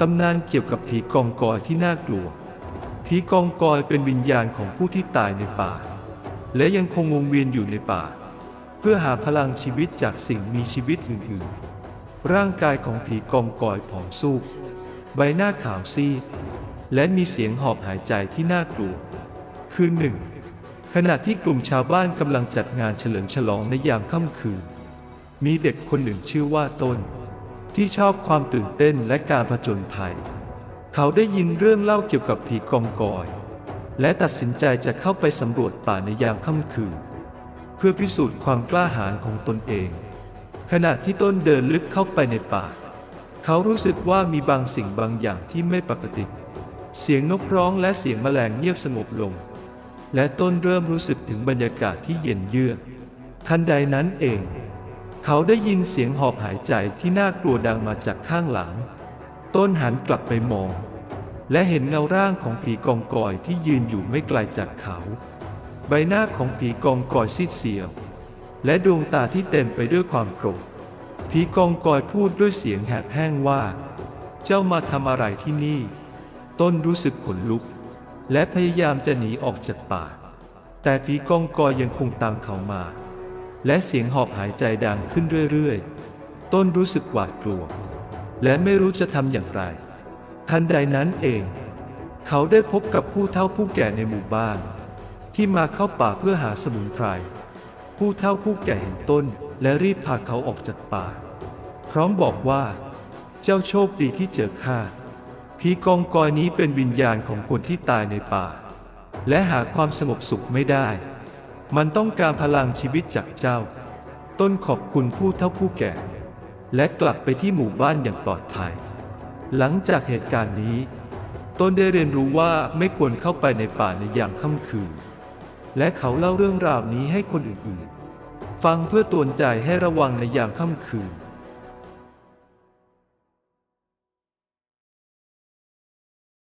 ตำนานเกี่ยวกับผีกองกอยที่น่ากลัว ผีกองกอยเป็นวิญญาณของผู้ที่ตายในป่า และยังคงวงเวียนอยู่ในป่า เพื่อหาพลังชีวิตจากสิ่งมีชีวิตอื่นๆ ร่างกายของผีกองกอยผอมซูบใบหน้าขาวซีด และมีเสียงหอบหายใจที่น่ากลัว คืนหนึ่ง ขณะที่กลุ่มชาวบ้านกำลังจัดงานเฉลิมฉลองในยามค่ำคืน มีเด็กคนหนึ่งชื่อว่าต้น ที่ชอบความตื่นเต้นและการผจญภัย เขาได้ยินเรื่องเล่าเกี่ยวกับผีกองกอย และตัดสินใจจะเข้าไปสำรวจป่าในยามค่ำคืน เพื่อพิสูจน์ความกล้าหาญของตนเอง ขณะที่ต้นเดินลึกเข้าไปในป่า เขารู้สึกว่ามีบางสิ่งบางอย่างที่ไม่ปกติ เสียงนกร้องและเสียงแมลงเงียบสงบลง และต้นเริ่มรู้สึกถึงบรรยากาศที่เย็นเยือก ทันใดนั้นเอง เขาได้ยินเสียงหอบหายใจที่น่ากลัวดังมาจากข้างหลัง ต้นหันกลับไปมอง และเห็นเงาร่างของผีกองกอยที่ยืนอยู่ไม่ไกลจากเขา ใบหน้าของผีกองกอยซีดเซียว และดวงตาที่เต็มไปด้วยความโกรธผีกองกอยพูดด้วยเสียงแหบแห้งว่า เจ้ามาทำอะไรที่นี่ ต้นรู้สึกขนลุก และพยายามจะหนีออกจากป่า แต่ผีกองกอยยังคงตามเขามา และเสียงหอบหายใจดังขึ้นเรื่อยๆ ต้นรู้สึกหวาดกลัว และไม่รู้จะทำอย่างไร ทันใดนั้นเอง เขาได้พบกับผู้เฒ่าผู้แก่ในหมู่บ้าน ที่มาเข้าป่าเพื่อหาสมุนไพร ผู้เฒ่าผู้แก่เห็นต้นและรีบพาเขาออกจากป่า พร้อมบอกว่า เจ้าโชคดีที่เจอข้าผีกองกอยนี้เป็นวิญญาณของคนที่ตายในป่า และหาความสงบสุขไม่ได้ มันต้องการพลังชีวิตจากเจ้า ต้นขอบคุณผู้เฒ่าผู้แก่ และกลับไปที่หมู่บ้านอย่างปลอดภัย หลังจากเหตุการณ์นี้ ต้นได้เรียนรู้ว่าไม่ควรเข้าไปในป่าในยามค่ำคืน และเขาเล่าเรื่องราวนี้ให้คนอื่นๆ ฟังเพื่อตวนใจให้ระวังในยามค่ำคืน